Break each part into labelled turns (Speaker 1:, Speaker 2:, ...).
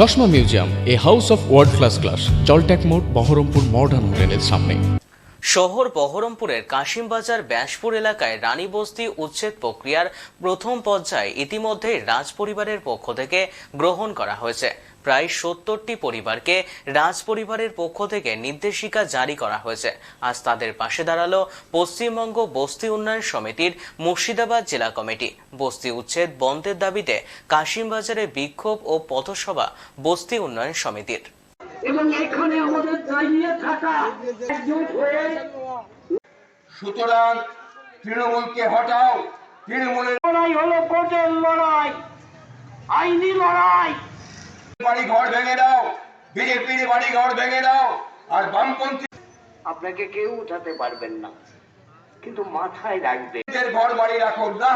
Speaker 1: চশমা museum, a house of world class class জলট্যাক মোড়, Berhampore modern হোটেলের সামনে।
Speaker 2: শহর বহরমপুরের কাশিমবাজার ব্যাসপুর এলাকায় রানী বস্তি উচ্ছেদ প্রক্রিয়ার প্রথম পর্যায়ে ইতিমধ্যে রাজ পরিবারের পক্ষ থেকে গ্রহণ করা হয়েছে। প্রায় সত্তরটি পরিবারকে রাজ পরিবারের পক্ষ থেকে নির্দেশিকা জারি করা হয়েছে। আজ তাদের পাশে দাঁড়াল পশ্চিমবঙ্গ বস্তি উন্নয়ন সমিতির মুর্শিদাবাদ জেলা কমিটি। বস্তি উচ্ছেদ বন্ধের দাবিতে কাশিমবাজারে বিক্ষোভ ও পথসভা বস্তি উন্নয়ন সমিতির।
Speaker 3: এবং এখানে আমাদের দাঁড়িয়ে থাকা একজোট হয়ে
Speaker 4: সুতরাং তৃণমূলকে হটাও। তৃণমূলের
Speaker 3: লড়াই হলো কোর্টের লড়াই আইনি লড়াই।
Speaker 4: বাড়ি ঘর ভেঙে দাও। বিজেপির বাড়ি ঘর ভেঙে দাও। আর বামপন্থীদের
Speaker 3: আপনাকে কেউ উঠাতে পারবেন না। কিন্তু মাথায় রাখবে
Speaker 4: ঘর বাড়ি রাখুন না।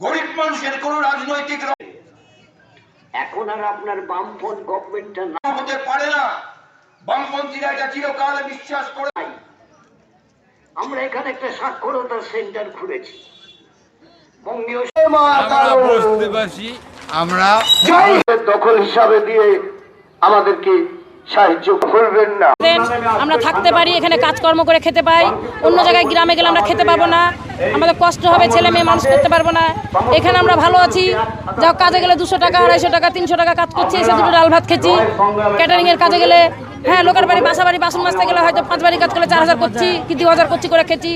Speaker 4: গরিব মানুষের কোন রাজনৈতিক
Speaker 3: এখন আর আপনার বামফ্রন্ট গভর্নমেন্টটা না
Speaker 4: হতে পারে না। বামপন্থীরা এটা চিরকাল বিশ্বাস করে
Speaker 3: আমরা এখানে একটা সাক্ষরতা সেন্টার খুলেছি। বঙ্গীয়
Speaker 5: বস্তিবাসী আমরা
Speaker 3: দখল হিসাবে দিয়ে আমাদেরকে সাহায্য করবেন না।
Speaker 6: আমরা থাকতে পারি এখানে কাজকর্ম করে খেতে পাই। অন্য জায়গায় গ্রামে গেলে আমরা খেতে পাবো না। আমাদের কষ্ট হবে ছেলে মেয়ে মানুষ করতে পারব না। এখানে আমরা ভালো আছি। যা কাজে গেলে দুশো টাকা আড়াইশো টাকা তিনশো টাকা কাজ করছি এসে দুটো ডাল ভাত খেছি ক্যাটারিং এর কাজে গেলে হ্যাঁ লোকের বাড়ি বাসা বাড়ি বাসন মাজতে গেলে হয়তো পাঁচ বাড়ি কাজ করলে চার হাজার করছি কি দু হাজার করছি করে খেছি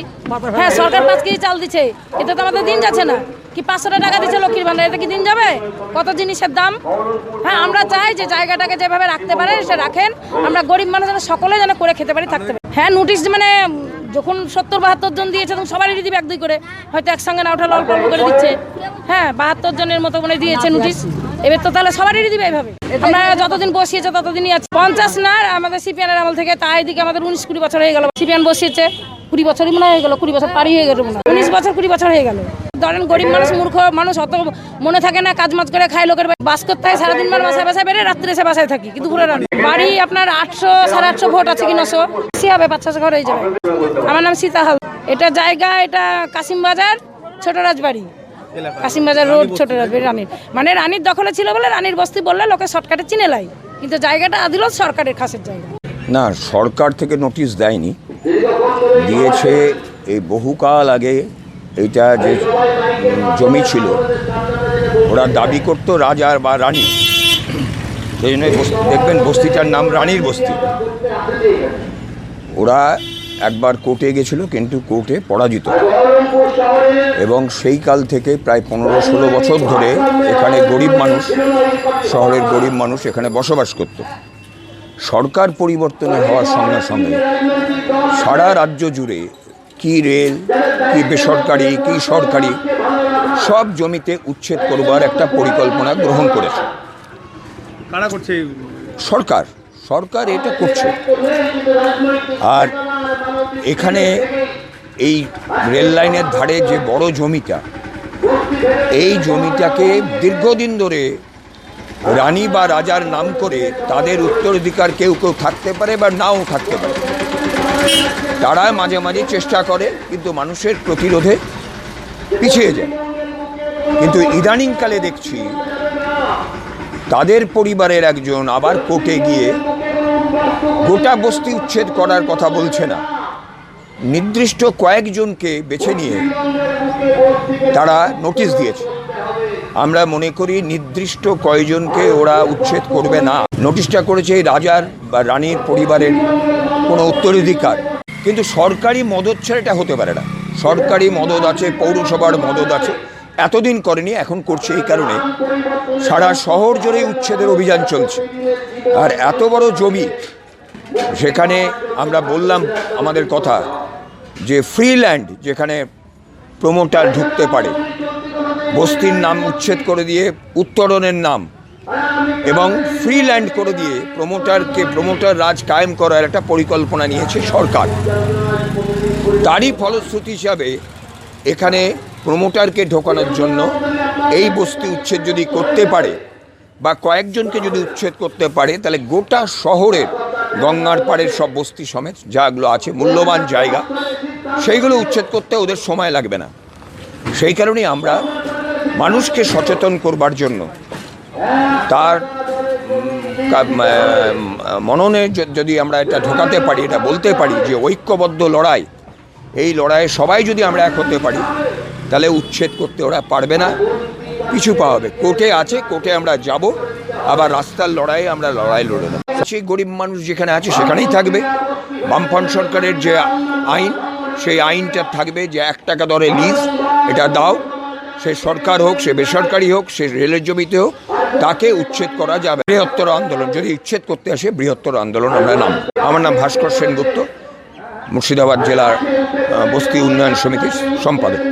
Speaker 6: হ্যাঁ সরকার পাঁচ কেজি চাল দিচ্ছে এতে তো আমাদের দিন যাচ্ছে না। কি পাঁচশো টাকা দিচ্ছে লক্ষ্মীর ভান্ডার এতে কি দিন যাবে? কত জিনিসের দাম? হ্যাঁ আমরা চাই যে জায়গাটাকে যেভাবে রাখতে পারে, সে রাখেন। আমরা গরিব মানুষ যেন সকলে যেন করে খেতে পারি, থাকতে পারি। হ্যাঁ নোটিশ মানে যখন সত্তর, বাহাত্তর জন দিয়েছে, তখন সবারই দিবে এক, দুই করে। হয়তো একসঙ্গে না ওঠালে অল্প করে দিচ্ছে। হ্যাঁ বাহাত্তর জনের মতো মানে দিয়েছে নোটিশ এবার তো তাহলে সবারই দিবে এইভাবে আমরা যতদিন বসিয়েছে, ততদিনই আছে। পঞ্চাশ না আমাদের সিপিএনের আমল থেকে তা এদিকে আমাদের উনিশ, কুড়ি বছর হয়ে গেল। সিপিএন বসিয়েছে, কুড়ি বছরই মনে হয়ে গেল, কুড়ি বছর পারি হয়ে গেল উনিশ বছর, কুড়ি বছর হয়ে গেল। ধরেন গরিব মানুষ, মূর্খ মানুষ, অত মনে থাকে না কাজ মাজ করে খায়, লোকের। বাস করতে হয়, সারাদিন বার বাসায় বাসায় বেড়ে রাত্রে এসে বাসায় থাকি, কিন্তু রান্না বাড়ি আপনার আটশো, সাড়ে আটশো ভোট আছে কি নশো? বেশি হবে, পাঁচ ছশো ঘর হয়ে যাবে। আমার নাম সীতা হাল এটা জায়গা, এটা কাশিম বাজার, ছোট রাজবাড়ি। কাশিমবাজার রোড, ছোট রাজবাড়ি, রানীর। মানে রানীর দখলে ছিল বলে রানীর বস্তি বললে লোকে শর্টকাটে চিনে লাই। কিন্তু জায়গাটা আদিল সরকারের খাসের জায়গা।
Speaker 7: না, সরকার থেকে নোটিশ দেয়নি। দিয়েছে এই বহুকাল আগে এইটা যে জমি ছিল, ওরা দাবি করতো রাজার বা রানী। সেই জন্য দেখবেন বস্তিটার নাম রানীর বস্তি। ওরা একবার কোর্টে গেছিল, কিন্তু কোর্টে পরাজিত। এবং সেই কাল থেকে প্রায় পনেরো ষোলো বছর ধরে এখানে গরিব মানুষ, শহরের গরিব মানুষ এখানে বসবাস করতো। সরকার পরিবর্তন হওয়ার সঙ্গে সঙ্গে সারা রাজ্য জুড়ে কি রেল কি বেসরকারি কি সরকারি সব জমিতে উচ্ছেদ করবার একটা পরিকল্পনা গ্রহণ করেছে।
Speaker 5: কারা করছে
Speaker 7: সরকার সরকার এটা করছে। আর এখানে এই রেল লাইনের ধারে যে বড় জমিটা এই জমিটাকে দীর্ঘদিন ধরে রানী বা রাজার নাম করে তাদের উত্তরাধিকার কেউ কেউ থাকতে পারে বা নাও থাকতে পারে। তারা মাঝে মাঝে চেষ্টা করে, কিন্তু মানুষের প্রতিরোধে পিছিয়ে যায়। কিন্তু ইদানিংকালে দেখছি, তাদের পরিবারের একজন আবার কোর্টে গিয়ে গোটা বস্তি উচ্ছেদ করার কথা বলছে না। নির্দিষ্ট কয়েকজনকে বেছে নিয়ে তারা নোটিশ দিয়েছে। আমরা মনে করি নির্দিষ্ট কয়জনকে ওরা উচ্ছেদ করবে না। নোটিশটা করেছে রাজার বা রানীর পরিবারের কোনো উত্তরাধিকার। কিন্তু সরকারি মদত ছাড়া এটা হতে পারে না। সরকারি মদত আছে, পৌরসভার মদত আছে। এতদিন করেনি, এখন করছে এই কারণে। সারা শহর জুড়ে উচ্ছেদের অভিযান চলছে। আর এত বড় জমি সেখানে আমরা বললাম আমাদের কথা, যে ফ্রি ল্যান্ড যেখানে প্রমোটার ঢুকতে পারে। বস্তির নাম উচ্ছেদ করে দিয়ে উত্তরণের নাম এবং ফ্রি ল্যান্ড করে দিয়ে প্রমোটারকে, প্রমোটার রাজ কায়েম করার একটা পরিকল্পনা নিয়েছে সরকার। তারই ফলশ্রুতি হিসাবে এখানে প্রমোটারকে ঢোকানোর জন্য এই বস্তি উচ্ছেদ যদি করতে পারে বা কয়েকজনকে যদি উচ্ছেদ করতে পারে, তাহলে গোটা শহরের গঙ্গার পাড়ের সব বস্তি সমেত যাগুলো আছে, মূল্যবান জায়গা, সেইগুলো উচ্ছেদ করতে ওদের সময় লাগবে না। সেই কারণেই আমরা মানুষকে সচেতন করবার জন্য তার মননে যদি আমরা এটা ঢোকাতে পারি, এটা বলতে পারি যে ঐক্যবদ্ধ লড়াই, এই লড়াইয়ে সবাই যদি আমরা এক হতে পারি, তাহলে উচ্ছেদ করতে ওরা পারবে না, পিছু পাওয়া হবে। কোর্টে আছে, কোর্টে আমরা যাব, আবার রাস্তার লড়াইয়ে আমরা লড়াই লড়ে নেব। সেই গরিব মানুষ যেখানে আছে, সেখানেই থাকবে। বামফ্রন্ট সরকারের যে আইন, সেই আইনটা থাকবে যে এক টাকা দরে লিজ, এটা দাও। সে সরকার হোক, সে বেসরকারি হোক, সে রেলের জমিতে হোক তাকে উচ্ছেদ করা যাবে? বৃহত্তর আন্দোলন, যদি উচ্ছেদ করতে আসে, বৃহত্তর আন্দোলন আমরা নাম আমার নাম ভাস্কর সেনগুপ্ত, মুর্শিদাবাদ জেলার বস্তি উন্নয়ন সমিতির সম্পাদক।